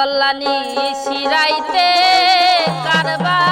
কল্যাণী শিরাইতে কারবার